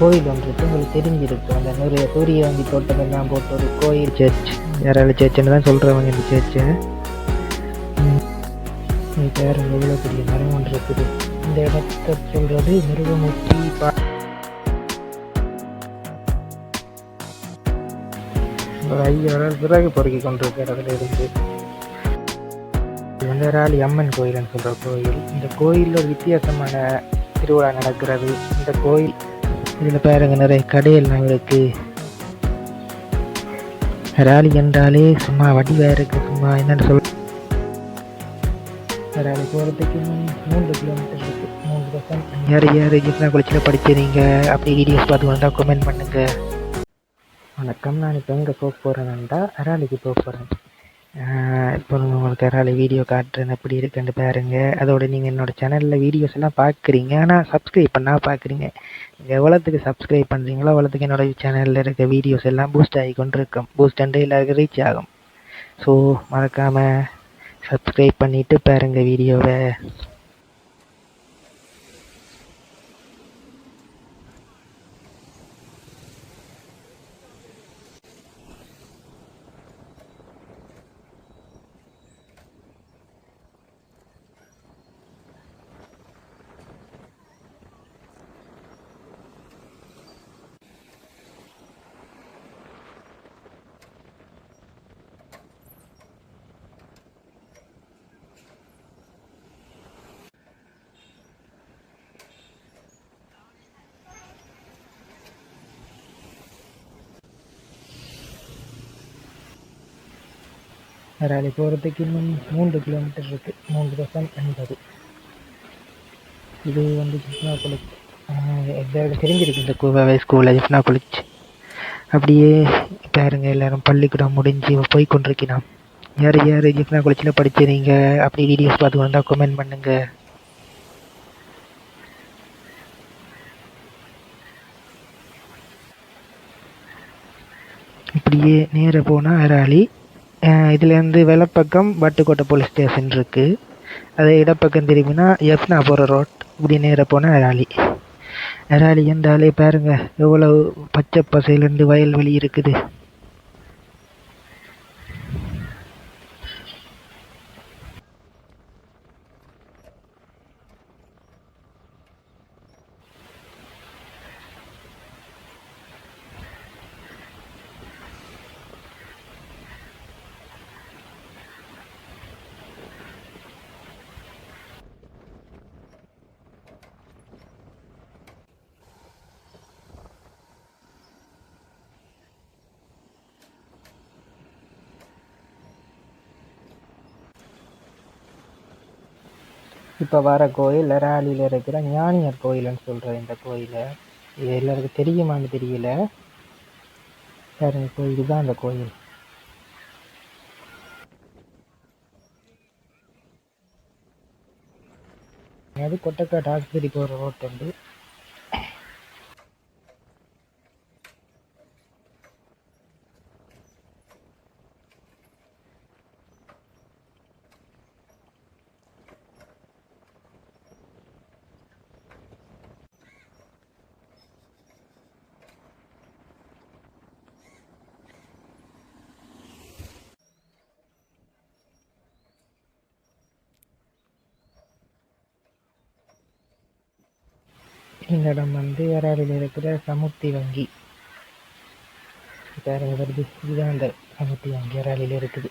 கோயில் ஒன்று இருக்கு. உங்களுக்கு தெரிஞ்சிருக்கும். அந்த நூறு சூரிய வங்கி தோட்டம் எல்லாம் போட்டு ஒரு கோயில் சர்ச் யாராவது சர்ச்சுன்னு தான் சொல்கிறவங்க இந்த சர்ச்சு பேர் எவ்வளோ பெரிய மரம் ஒன்று இருக்குது. இந்த இடத்த சொல்கிறது மிருகமூர்த்தி பா ஒரு ஐயாயிரம் பிறகு பொறுக்கி கொண்டிருக்கிற இடத்துல இருந்து. இது வந்து ராலி அம்மன் கோயில்னு சொல்கிற கோயில். இந்த கோயிலில் ஒரு வித்தியாசமான திருவிழா நடக்கிறது. இந்த கோயில் இதில் பாருங்க நிறைய கடையெல்லாம் இருக்கு. ராலி என்றாலே சும்மா வடிவாக இருக்கு சும்மா என்னன்னு சொல் ராலி போகிறதுக்கு மூன்று கிலோமீட்டர் இருக்கு. மூன்று பர்சன்ட் யார் யார் ஜிப்னா குளிச்சில் படிச்சிருங்க அப்படி வீடியோஸ் பார்த்து வந்தால் கமெண்ட் பண்ணுங்க. வணக்கம் நான் இப்போ எங்கே போக போகிறேன்டா அராலிக்கு போக போகிறேன் இப்போ உங்களுக்கு யாராவது வீடியோ காட்டுறேன். எப்படி இருக்குன்னு பாருங்கள் அதோட நீங்கள் என்னோட சேனலில் வீடியோஸ் எல்லாம் பார்க்குறீங்க ஆனால் சப்ஸ்கிரைப் பண்ணால் பார்க்குறீங்க நீங்கள் எவ்வளோத்துக்கு சப்ஸ்கிரைப் பண்ணுறீங்களோ அவ்வளோத்துக்கு என்னோட சேனலில் இருக்க வீடியோஸ் எல்லாம் பூஸ்ட் ஆகி கொண்டு இருக்கும் பூஸ்ட் அண்டு எல்லாருக்கும் ரீச் ஆகும். ஸோ மறக்காமல் சப்ஸ்கிரைப் பண்ணிவிட்டு பாருங்கள் வீடியோவை அராலி போகிறதுக்கு இன்னும் மூன்று கிலோமீட்டர் இருக்கு. மூன்று பக்கம் எண்பது இது வந்து ஜிப்னா காலேஜ் எல்லாருக்கும் தெரிஞ்சிருக்கு இந்த கோவை ஸ்கூலில் ஜிப்னா காலேஜ் அப்படியே பாருங்க எல்லாரும் பள்ளிக்கூடம் முடிஞ்சு போய் கொண்டிருக்கிறான் யார் யார் ஜிப்னா காலேஜில் படிச்சிருங்க அப்படி வீடியோஸ் பார்த்து வந்தால் கமெண்ட் பண்ணுங்க. இப்படியே நேராக போனால் அராலி இதுலேருந்து வலப்பக்கம் வட்டுக்கோட்டை போலீஸ் ஸ்டேஷன் இருக்குது அதே இடப்பக்கம் திரும்பினா எஃப்னா போகிற ரோட் இப்படி நேராக போனால் அராலி. அராலி என்றாலே பாருங்க எவ்வளவு பச்சை பசையிலேருந்து வயல்வெளி இருக்குது. இப்போ வர கோயில் ராலியில் இருக்கிற ஞானியர் கோயில்னு சொல்கிற இந்த கோயிலை இது எல்லாருக்கும் தெரியுமான்னு தெரியல. பாருங்க கோயில் தான் அந்த கோயில். அது கொட்டக்காட்டு ஆஸ்பத்திரி போகிற ரோட் வந்து இந்த இடம் வந்து அராலியில் இருக்கிற சமுர்த்தி வங்கி? வேற வருது இதுதான் அந்த சமுர்த்தி வங்கி. அராலியில் இருக்குது?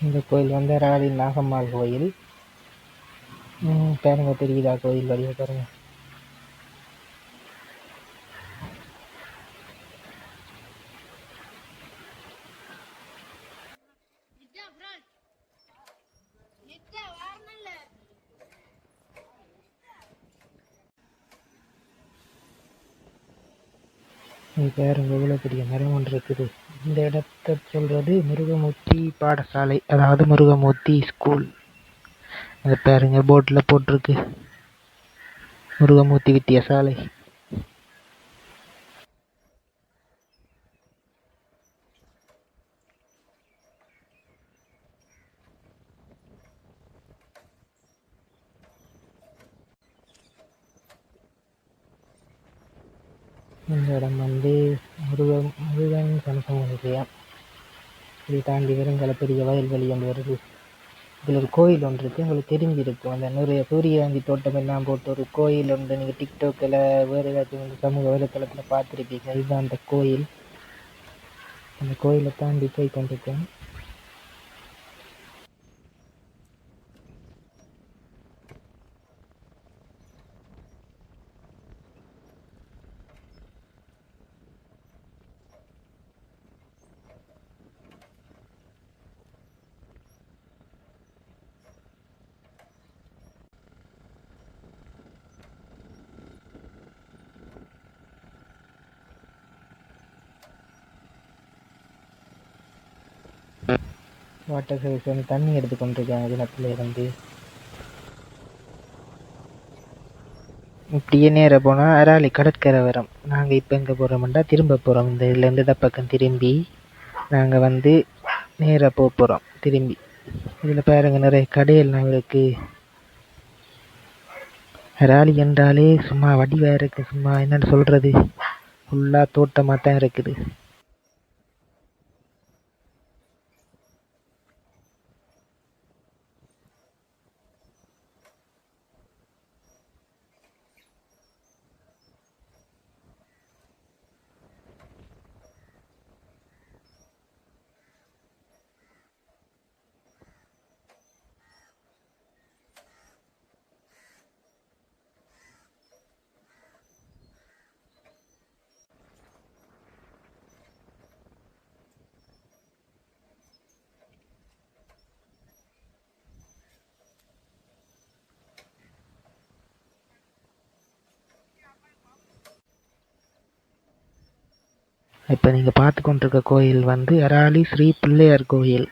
இந்த கோயில் வந்து அராலி நாகம்மாள் கோயில். ம், பாருங்க தெரியுதா கோயில் வழியை பாருங்கள் இது பாருங்க எவ்வளோ பெரிய மரம் ஒன்று இருக்குது? இந்த இடத்த சொல்கிறது முருகமூர்த்தி பாடசாலை அதாவது முருகமூர்த்தி ஸ்கூல் அது பாருங்க போர்டில் போட்டிருக்கு. முருகமூர்த்தி வித்தியாசாலை இந்த இடம் வந்து முருகன் முருகன் கனசமுனிலயம் இதை தாண்டி வருங்கால பெரிய வயல்வெளி ஒன்று வருது இதில் ஒரு கோயில் ஒன்று இருக்குது உங்களுக்கு தெரிஞ்சிருக்கும். அந்த நிறைய சூரியகாந்தி தோட்டம் எல்லாம் போட்டு ஒரு கோயில் ஒன்று. நீங்கள் டிக்டாக்கில் வேறு ஏதாச்சும் வந்து சமூக வலைத்தளத்தில் பார்த்துருப்பீங்க. இதுதான் அந்த கோயில். அந்த கோயிலை தாண்டி போய் கொண்டிருக்கேன். வாட்டர் சர்வீஸ் வந்து தண்ணி எடுத்து கொண்டிருக்காங்க கிணத்துல இருந்து. இப்படியே நேராக போனால் அராலி கடற்கரை வரம். நாங்கள் இப்போ எங்கே போகிறோம்டா திரும்ப போகிறோம் இந்த இதுலேருந்து இந்த பக்கம் திரும்பி நாங்கள் வந்து நேராக போக போகிறோம் திரும்பி. இதில் பாருங்க நிறைய கடையெல்லாம் இருக்குது ராலி என்றாலே சும்மா வடிவாக இருக்குது சும்மா என்னென்னு சொல்கிறது ஃபுல்லாக தோட்டமாக தான் இருக்குது. இப்போ நீங்கள் பார்த்து கொண்டிருக்க கோயில் வந்து எராளி ஸ்ரீ பிள்ளையார் கோயில்.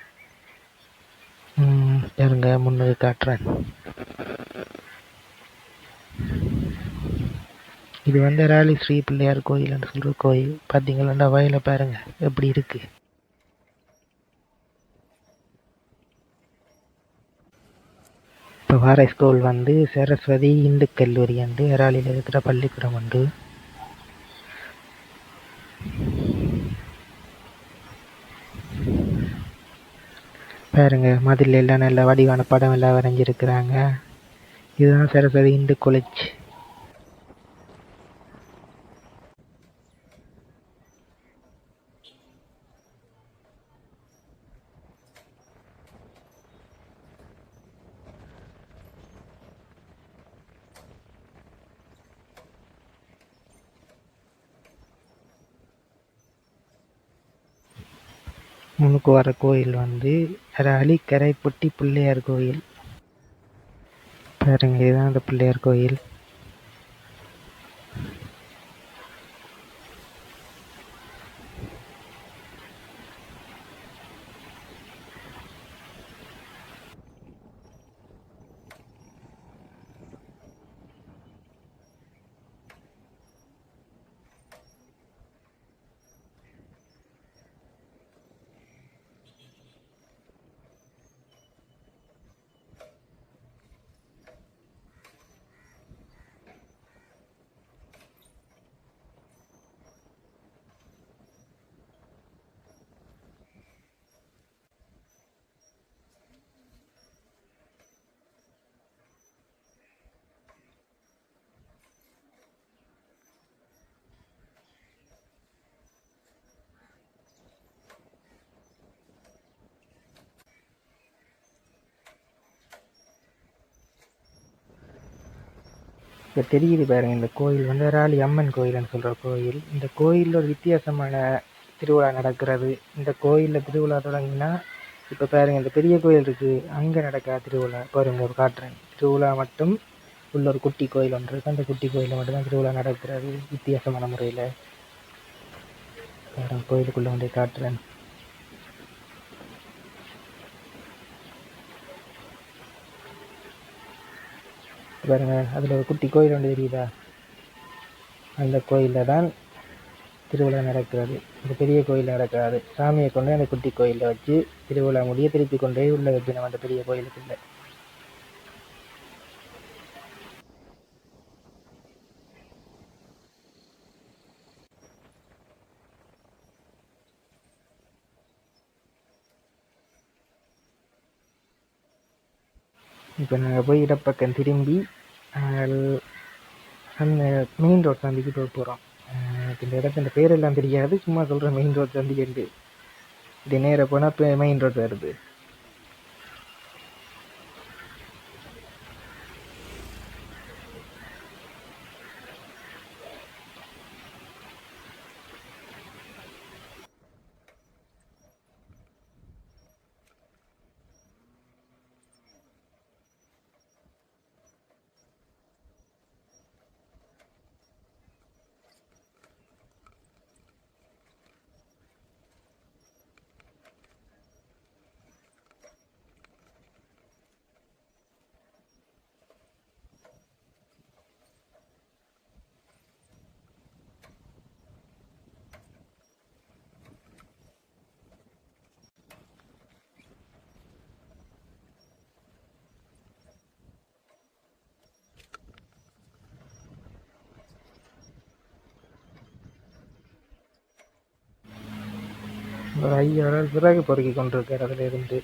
ம், பாருங்க முன்னுக்கு காட்டுறேன். இது வந்து எராளி ஸ்ரீ பிள்ளையார் கோயில்னு சொல்கிற கோயில். பார்த்தீங்களா வயலை பாருங்க எப்படி இருக்கு. இப்போ வார ஸ்கூல் வந்து சரஸ்வதி இந்து கல்லூரி வந்து அராலியில் இருக்கிற பள்ளிக்கூடம் உண்டு. பாருங்க மதில் எல்லாம் நல்ல வடிவான படம் எல்லாம் வரைஞ்சிருக்கிறாங்க. இதுதான் சரஸ்வதி இந்து காலேஜ் முன்னுக்கு வர கோயில் வந்து அராலி கரைப்பட்டி பிள்ளையார் கோயில். பாருங்கள் இதுதான் அந்த பிள்ளையார் கோயில். இப்போ தெரியுது பாருங்க இந்த கோயில் வந்து அராலி அம்மன் கோயில்னு சொல்கிற கோயில். இந்த கோயிலில் ஒரு வித்தியாசமான திருவிழா நடக்கிறது. இந்த கோயிலில் திருவிழா தொடங்கினா இப்போ பாருங்க இந்த பெரிய கோயில் இருக்குது அங்கே நடக்காத திருவிழா பாருங்க ஒரு காட்டுறேன். திருவிழா மட்டும் உள்ள ஒரு குட்டி கோயில் ஒன்று இருக்குது அந்த குட்டி கோயிலில் மட்டும்தான் திருவிழா நடக்கிறது வித்தியாசமான முறையில். பாருங்க கோயிலுக்குள்ளே வந்து காட்டுறேன். பாருங்க அதில் ஒரு குட்டி கோயில் ஒன்று தெரியுதா? அந்த கோயிலில் தான் திருவிழா நடக்கிறது. இந்த பெரிய கோயில் நடக்காது. சாமியை கொண்டு அந்த குட்டி கோயிலில் வச்சு திருவிழா முடிய திருப்பி கொண்டு போய் உள்ள வைக்கணும். அந்த பெரிய கோயிலுக்குள்ளே. இப்போ நாங்கள் போய் இடப்பக்கம் திரும்பி அந்த மெயின் ரோட் சந்திக்கு போக போகிறோம் இந்த இடத்துல பேரெல்லாம் தெரியாது. சும்மா சொல்கிறேன் மெயின் ரோட் சந்திக்கு இது நேராக போனால் இப்போ மெயின் ரோட் வருது. ஒரு ஐயாயிரம் விறகு பொறுக்கி கொண்டிருக்கார் இருந்து.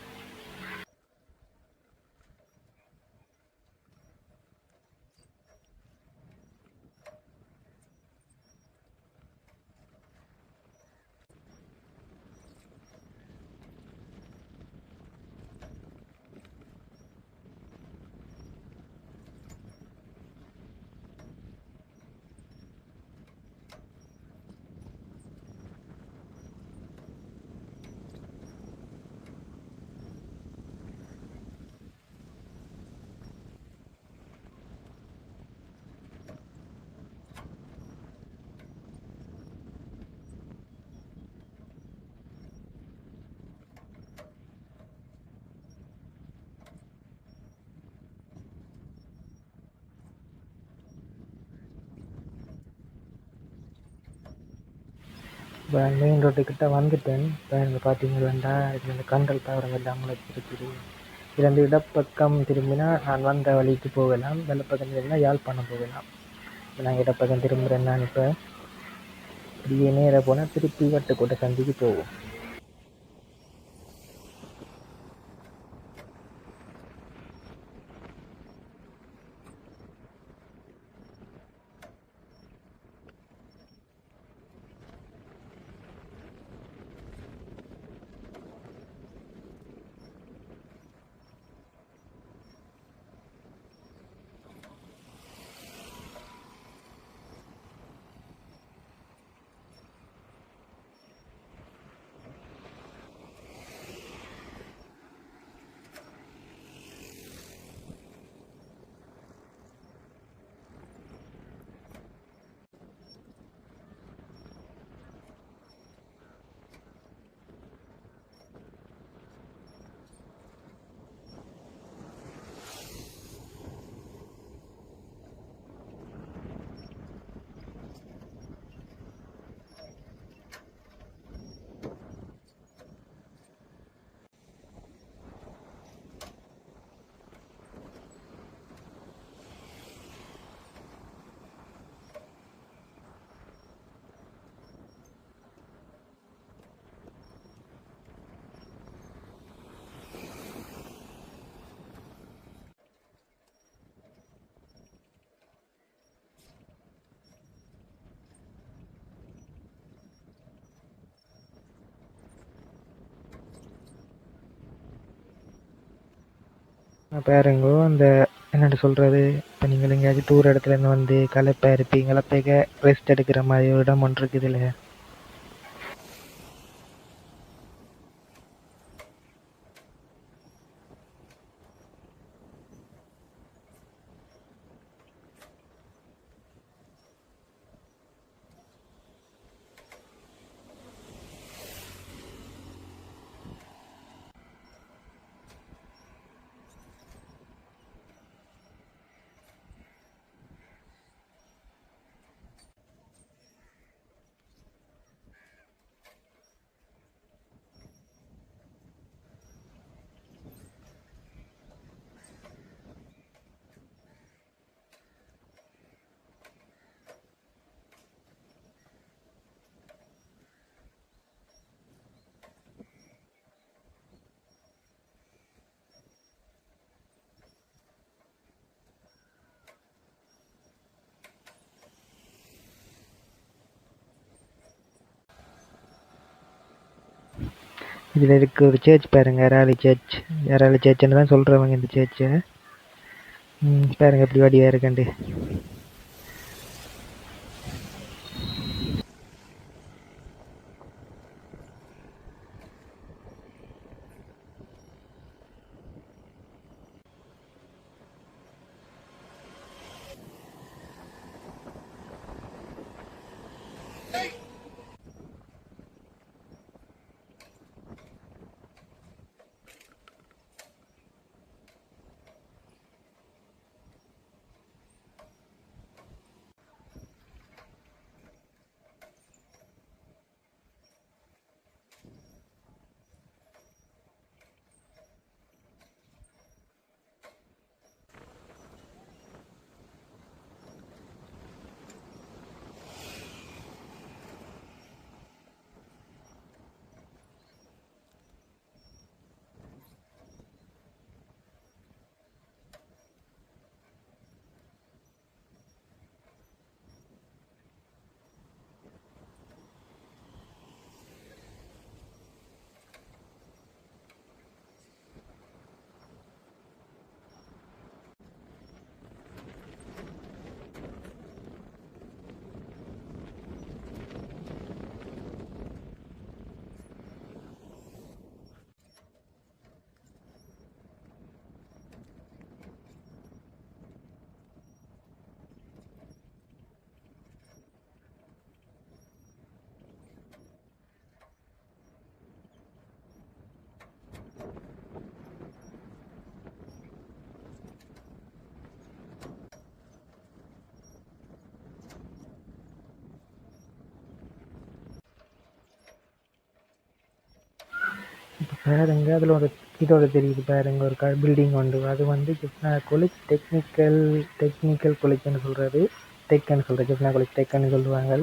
இப்போ மெயின் ரோட்டுக்கிட்ட வந்துட்டேன். இப்போ இங்கே பார்த்தீங்கன்னா இது இந்த கண்டல் தாவரங்கள் எல்லாம் முளைச்சிருக்குது இது அந்த இடப்பக்கம் திரும்பினா நான் வந்த வழிக்கு போகலாம். வெள்ளப்பக்கம் திரும்பினா யாழ்ப்பாணம் போகலாம். இப்போ நான் இடப்பக்கம் திரும்புகிறேன் நான் இப்போ. இப்படியே நேராக போனால் திருப்பி வட்டுக்கோட்டை சந்திக்கு போவோம். பாருங்கோ அந்த என்னென்னு சொல்கிறது இப்போ நீங்கள் எங்கேயாச்சும் தூர இடத்துலேருந்து வந்து களைப்பாக இருப்பீங்க களைப்பாக ரெஸ்ட் எடுக்கிற மாதிரி ஒரு இடம் ஒன்று இருக்குதுல்ல இதில் இருக்க ஒரு சர்ச் பாருங்க ராலி சர்ச் ராலி சர்ச்னு தான் சொல்கிறவங்க இந்த சர்ச்சை ம் பாருங்க எப்படி வடிவா இருக்கண்டு இப்போ பாருங்க அதில் ஒரு இதோட தெரியுது பாருங்க ஒரு க பில்டிங் உண்டு. அது வந்து கிருஷ்ணா காலேஜ் டெக்னிக்கல் டெக்னிக்கல் காலேஜ்னு சொல்கிறது டெக்குன்னு சொல்கிறது கிருஷ்ணா காலேஜ் டெக்குன்னு சொல்லுவாங்க.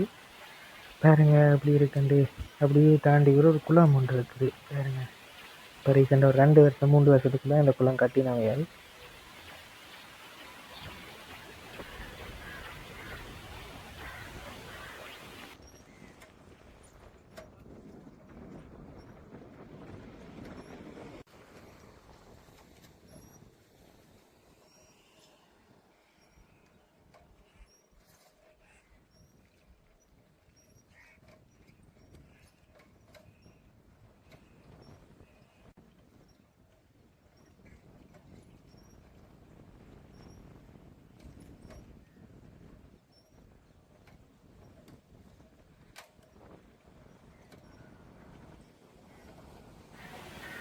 பாருங்க அப்படி இருக்குண்டு. அப்படியே தாண்டி கூட ஒரு குளம் ஒன்று இருக்குது. பாருங்க. இப்போ ரீசெண்டாக ஒரு ரெண்டு வருஷம் மூன்று வருஷத்துக்குள்ள இந்த குளம் கட்டினாங்க.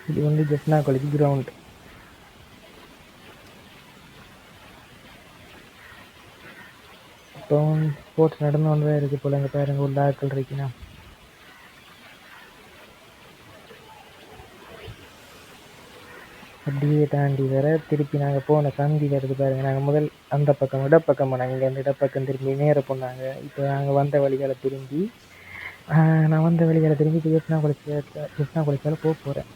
இது வந்து ஜெஃப்னா காலேஜ் கிரவுண்ட் இப்போ ஸ்போர்ட்ஸ் நடந்து கொண்டு தான் இருக்குது போல அங்கே பாருங்க உள்ள ஆட்கள் இருக்கீங்கன்னா அப்படியே தாண்டி வர திருப்பி நாங்கள் போன சந்தி வருது பாருங்க. நாங்கள் முதல் அந்த பக்கம் இடப்பக்கம் போனாங்க. இங்கேருந்து இடப்பக்கம் திரும்பி நேர போனாங்க. இப்போ நாங்கள் வந்த வழிகளை திரும்பி ஆஹ் நான் வந்த வழிகளை திரும்பி இப்போ ஜெஃப்னா காலேஜ் ஜெஃப்னா போக போகிறேன்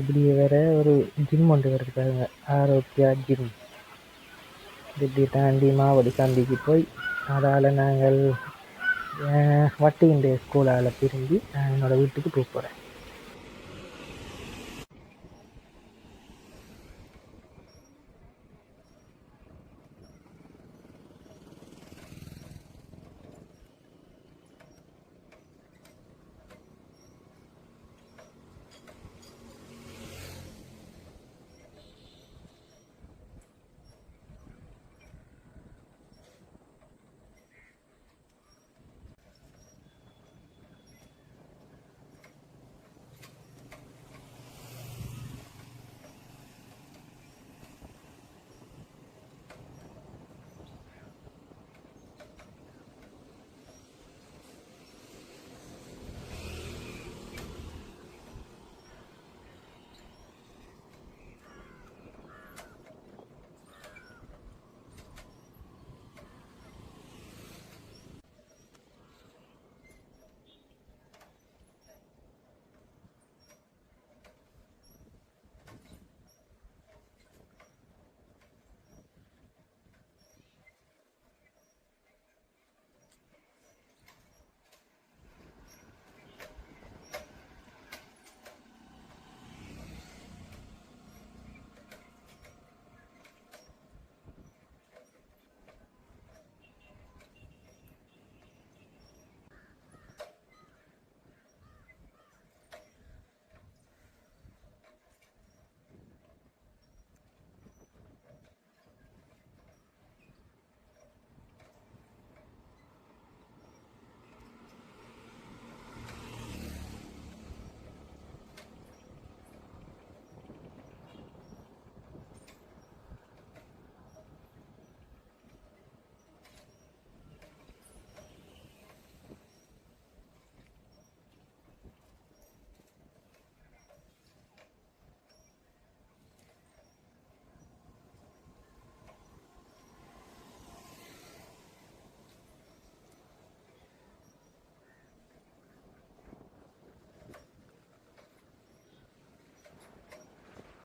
இப்படி வேறு ஒரு ஜிம் ஒன்று வருது பாருங்க ஆரோக்கியா ஜிம் இப்படி தாண்டி மாவடி சந்திக்கு போய் அதால் நாங்கள் வட்டியின் ஸ்கூலால் திரும்பி நான் என்னோடய வீட்டுக்கு போக போகிறேன்